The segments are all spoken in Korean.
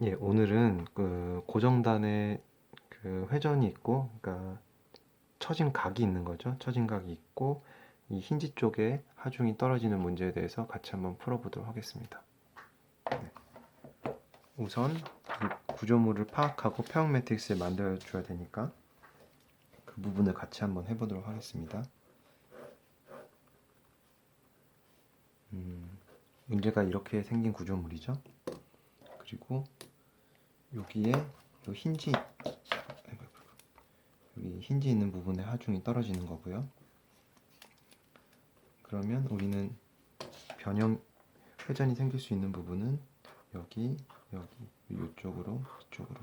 예, 오늘은 그 고정단에 그 회전이 있고, 그러니까 처진 각이 있는 거죠. 처진 각이 있고, 이 힌지 쪽에 하중이 떨어지는 문제에 대해서 같이 한번 풀어보도록 하겠습니다. 네. 우선 이 구조물을 파악하고 평형 매트릭스를 만들어 줘야 되니까 그 부분을 같이 한번 해보도록 하겠습니다. 음, 문제가 이렇게 생긴 구조물이죠. 그리고 여기에 요 힌지. 여기 힌지 있는 부분에 하중이 떨어지는 거고요. 그러면 우리는 변형 회전이 생길 수 있는 부분은 여기 여기 이쪽으로 이쪽으로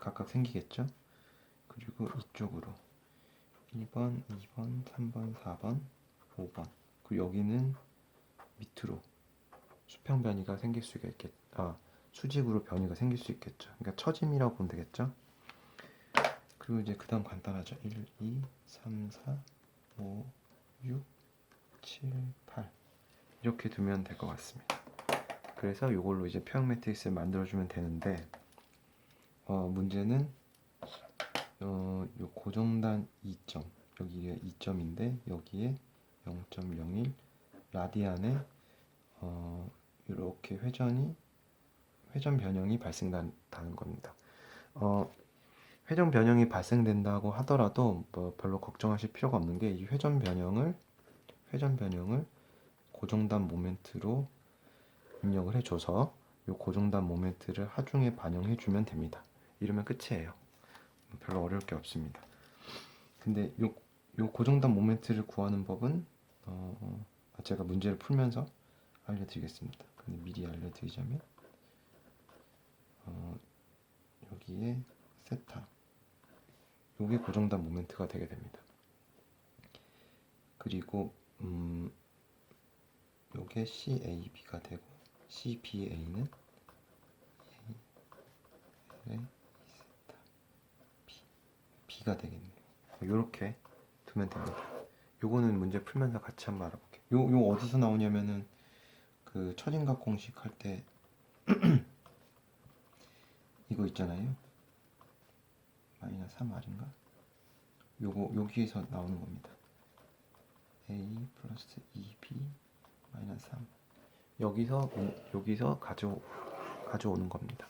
각각 생기겠죠? 그리고 이쪽으로 1번, 2번, 3번, 4번, 5번 그리고 여기는 밑으로 수평 변이가 생길 수가 있겠 아 수직으로 변이가 생길 수 있겠죠. 그러니까 처짐이라고 보면 되겠죠. 그리고 이제 그 다음 간단하죠. 1, 2, 3, 4, 5, 6, 7, 8 이렇게 두면 될 것 같습니다. 그래서 이걸로 이제 평형 매트릭스를 만들어주면 되는데 어, 문제는 어, 요 고정단 2점 여기가 2점인데 여기에 0.01 라디안에 어, 이렇게 회전이 회전 변형이 발생한다는 겁니다. 어, 회전 변형이 발생된다고 하더라도 뭐 별로 걱정하실 필요가 없는 게 이 회전 변형을 회전 변형을 고정단 모멘트로 입력을 해줘서 이 고정단 모멘트를 하중에 반영해 주면 됩니다. 이러면 끝이에요. 별로 어려울 게 없습니다. 근데 요, 요 고정단 모멘트를 구하는 법은 어, 제가 문제를 풀면서 알려드리겠습니다. 근데 미리 알려드리자면 어, 여기에 세타 요게 고정단 모멘트가 되게 됩니다. 그리고 음, 요게 CAB가 되고 CBA는 B가 되겠네요. 요렇게 두면 됩니다. 요거는 문제 풀면서 같이 한번 알아볼게요. 요, 요 어디서 나오냐면은 그 처진각 공식 할때 이거 있잖아요. 마이너스 3R인가? 요거 여기에서 나오는 겁니다. A 플러스 2B 마이너스 3 여기서 여기서 가져 가져오는 겁니다.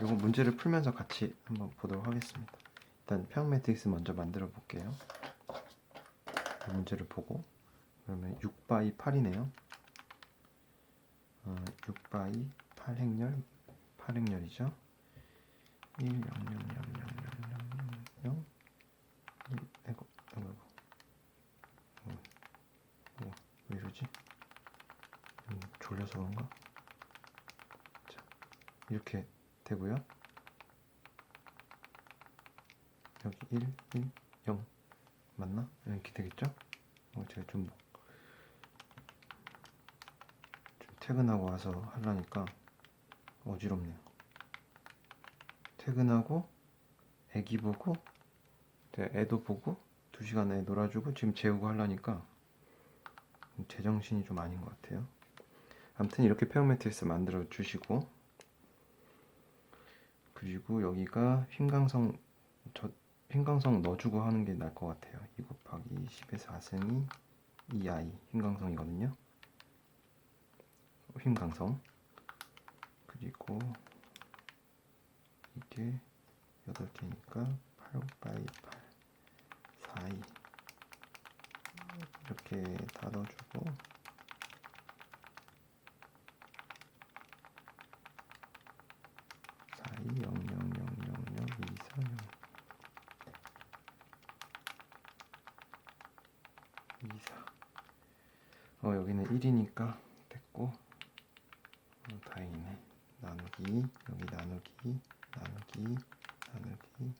요거 문제를 풀면서 같이 한번 보도록 하겠습니다. 일단 평 매트릭스 먼저 만들어 볼게요. 문제를 보고 그러면 6 바이 8이네요. 어, 6 바이 8 행렬 8 행렬이죠. 1 0 0 0 0 0 0 0 1 아이고 아이고 어, 어, 왜 이러지? 음, 졸려서 그런가? 자, 이렇게 되고요. 여기 1, 1, 0 맞나? 이렇게 되겠죠? 어, 제가 좀, 좀 퇴근하고 와서 하려니까 어지럽네요. 퇴근하고 애기 보고 네, 애도 보고 두 시간 애 놀아주고 지금 재우고 하려니까 제정신이 좀 아닌 것 같아요. 아무튼 이렇게 페어 매트리스 만들어 주시고 그리고 여기가 흰강성 저 흰강성 넣어주고 하는 게 나을 것 같아요. 2 곱하기 10에서 4승이 2i 흰강성이거든요. 흰강성 그리고 이게 8개니까 8 바이 8 4이 이렇게 다 넣어주고 4이 0 0 0 0 0 2 4 0 2 4 어, 여기는 1이니까 됐고 나누기 여기 나누기 나누기 나누기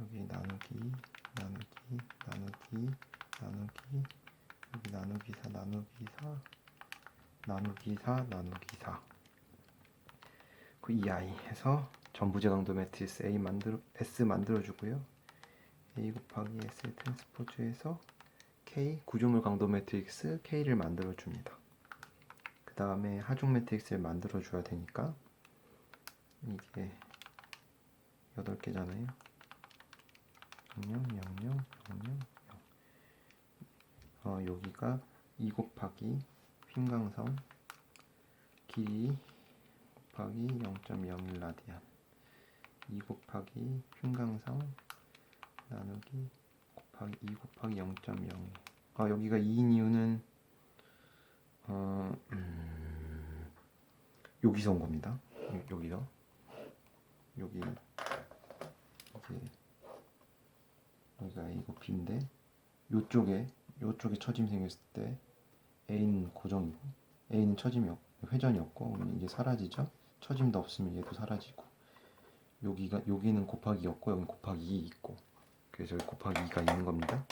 여기 나누기 나누기 나누기 나누기 여기 나누기 4 나누기 4 나누기 4 나누기 4그 2i 해서 전부제 강도 매트리스 A 만들어 S 만들어 주고요. A 곱하기 S 트랜스포즈에서 K 구조물 강도 매트릭스 K를 만들어 줍니다. 그 다음에 하중 매트릭스를 만들어 줘야 되니까 이게 여덟 개잖아요. 영영 영영 영영 영. 어 여기가 2 곱하기 휭강성 길이 곱하기 0.01 라디안 2 곱하기 휭강성 나누기 곱하기 2 곱하기 0.01. 아 여기가 2인 이유는 어 음, 여기서 온 겁니다. 여- 여기서 여기 이제 여기가 이거 B인데 요쪽에 요쪽에 처짐 생겼을 때 A는 고정이고 A는 처짐이 없 회전이 없고 이게 사라지죠. 처짐도 없으면 얘도 사라지고 여기가 여기는 곱하기 없고 여기는 곱하기 2 있고 그래서 여기 곱하기 2가 있는 겁니다.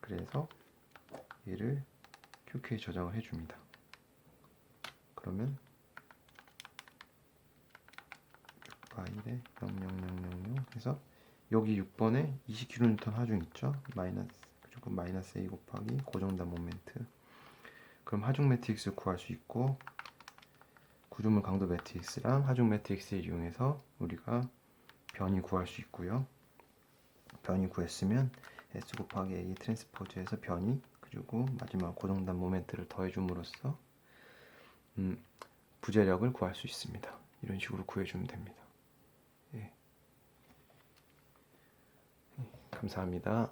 그래서 얘를 QQ에 저장을 해줍니다. 그러면 파일에 00000 해서 여기 6번에 20kN 하중 있죠? 마이너스 그리고 마이너스 A 곱하기 고정단 모멘트 그럼 하중 매트릭스를 구할 수 있고 구조물 강도 매트릭스랑 하중 매트릭스를 이용해서 우리가 변이 구할 수 있고요. 변이 구했으면 S 곱하기 A 트랜스포즈에서 변이 그리고 마지막 고정단 모멘트를 더해줌으로써 음, 부재력을 구할 수 있습니다. 이런 식으로 구해주면 됩니다. 예. 예, 감사합니다.